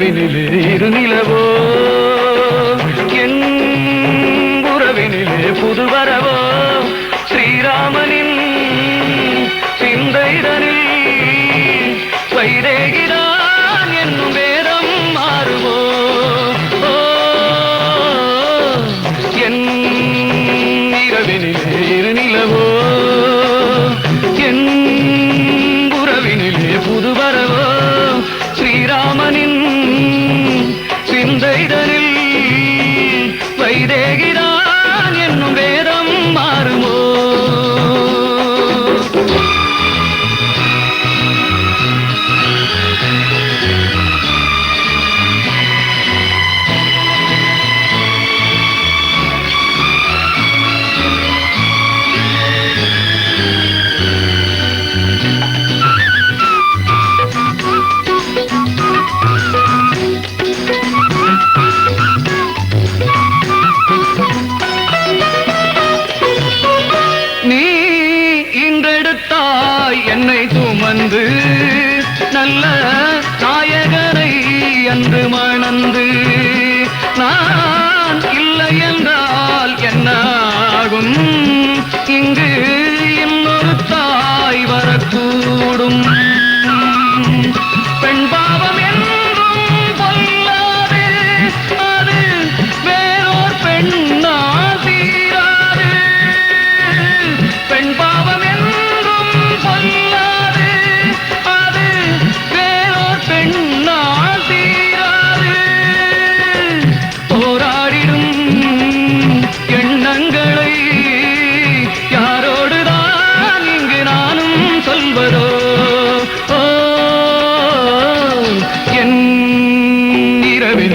இரவினிலே இரு நிலவோ செய்தேகி ding ding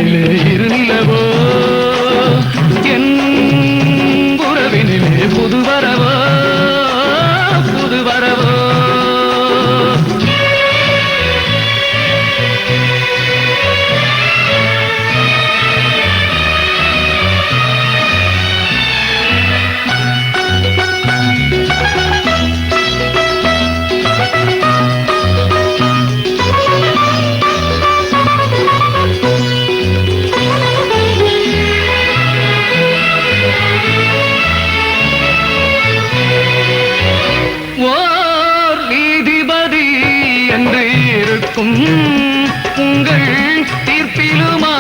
கையிலே இருக்கும். உங்கள் தீர்ப்பிலுமா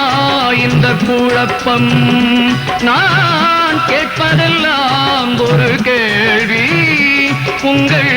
இந்த குழப்பம். நான் கேட்பதெல்லாம் ஒரு கேள்வி. உங்கள்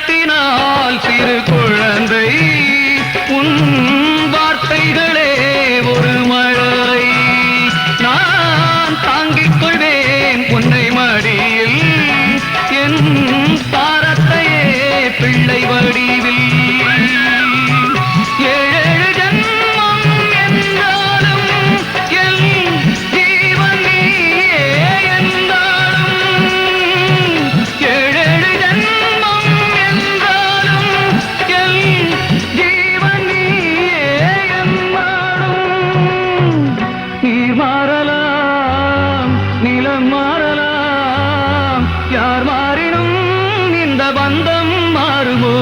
கட்டினால் சிறு குழந்தை மாறலாம் நிலம் மாறலாம். யார் மாறினும் இந்த பந்தம் மாறுமோ?